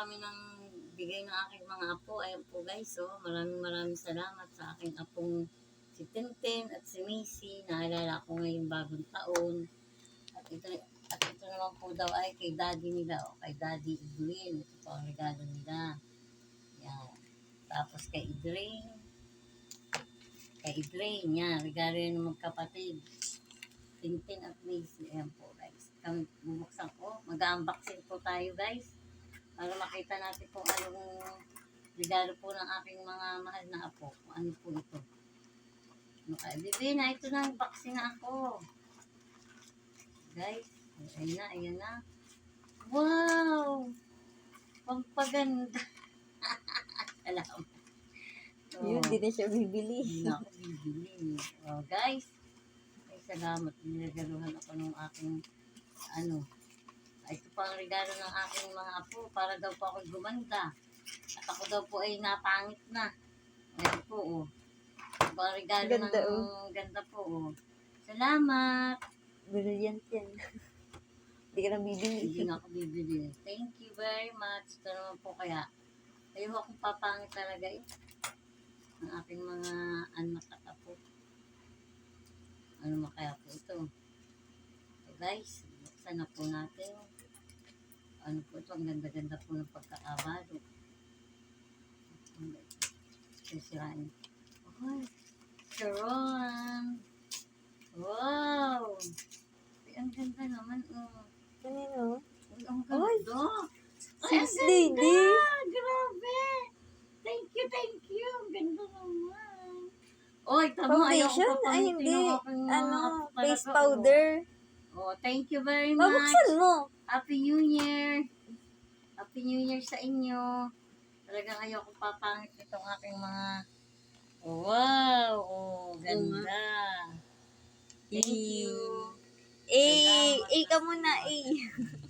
kami ng bigay ng aking mga apo. Ayan po guys, oh. Maraming maraming salamat sa aking apong si Tintin at si Macy. Naalala ko ngayong bagong taon. At ito, at ito naman po daw ay kay daddy nila, o kay daddy Edwin. Ito po ang regalo nila. Yan. Tapos kay Idring. Kay Idring, yan. Regalo yan ng magkapatid. Tintin at Macy. Ayan po guys. Kami bubuksan ko. Mag-unboxing po tayo guys. Para makita natin kung anong regalo po ng aking mga mahal na apo. Kung ano po ito. Ano kaya? Bibi na, ito na. Unboxing na ako. Guys, ayan na, ayan na. Wow! Pampaganda. Salamat. Yun, di na siya bibili. Hindi na ako bibili. Oh, guys, ay salamat. Niregaluhan ako ng aking, ano, ito pa ang regalo ng aking mga apo para daw po ako gumanda. At ako daw po ay napangit na. Ayan po, oh. Ito pa ang regalo Ganda, ng oh. ganda po, oh. Salamat. Brilliant yan. Hindi ka na bibili. Hindi na ako bibili. Thank you very much. Ito naman po kaya. Ayaw akong papangit talaga eh. Ang aking mga anak at apo. Ano makaya po ito? So guys, buksan na po natin. Ano po ito? Ang ganda-ganda po ng pagkakabalo. Sisirain. Oh, Sharon! Wow! Ay, ang ganda naman. Oh. Kanino? Uy, ang Ay! ganda. Ay, ang ganda. Grabe. Thank you, thank you. Ang ganda naman. Oy, tama. Ayaw ko Foundation? pa Ay, hindi. Ano, face talaga, powder. Oh. oh, thank you very much. Mabuksan mo. Happy New Year. Happy New Year sa inyo. Talagang ayaw ko papangit itong aking mga... Wow! Oh, ganda. Thank you. Eh, eh ka muna, eh.